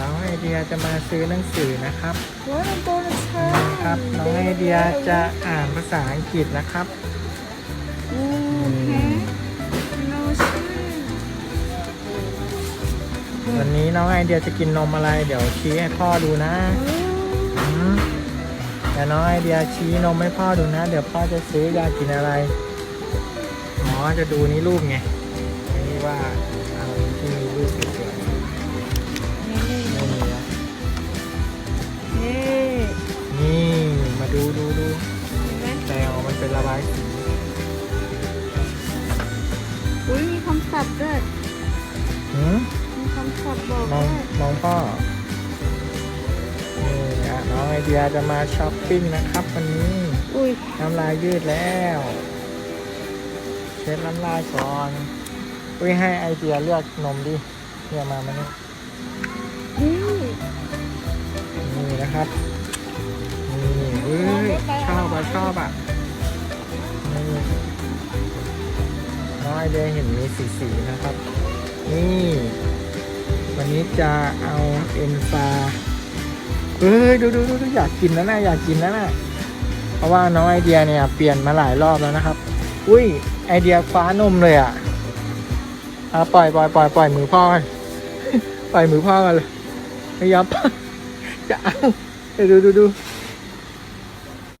น้องไอเดียจะมาซื้อหนังสือนะครับ What I'm gonna นี่ครับ น้องไอเดียจะอ่านภาษาอังกฤษนะครับ Okay. No shame. วันนี้น้องไอเดียจะกินนมอะไร เดี๋ยวชี้ให้พ่อดูนะอืมแต่น้องไอเดียชี้นมให้พ่อดูนะ เดี๋ยวพ่อจะซื้ออยากกินอะไรอ๋อจะดูนี่รูปไงนี่ว่าเอาที่มี นี่นี่มาดูดูดูเห็นไหมแนวมันเป็นระบายสีอุ้ยมีคำศัพท์ด้วยหืมมีคำศัพท์บอกมองด้วยมองพ่อนี่อะน้องไอเดียจะมาช้อปปิ้งนะครับวันนี้ อุ้ยน้ำลายยืดแล้ว เช็ดน้ำลายก่อน อุ้ยให้ไอเดียเลือกนมดิเลือกมามานี่นี่ นี่นะครับนี่เฮ้ยชอบอะชอบอะนี่น้องไอเดียเห็นมีสีสีๆนะครับ นี่ วันนี้จะเอาเอ็นฟาเฮ้ยดูดูดูดูอยากกินแล้วนะอยากกินแล้วนะเพราะว่าน้องไอเดียเนี่ยเปลี่ยนมาหลายรอบแล้วนะครับ อุ้ยไอเดียคว้านมเลยอะเอาปล่อยปล่อยปล่อยปล่อยมือพ่อกันปล่อยมือพ่อกันเลยไม่ยอม จะเอาเดี๋ยดูดูดู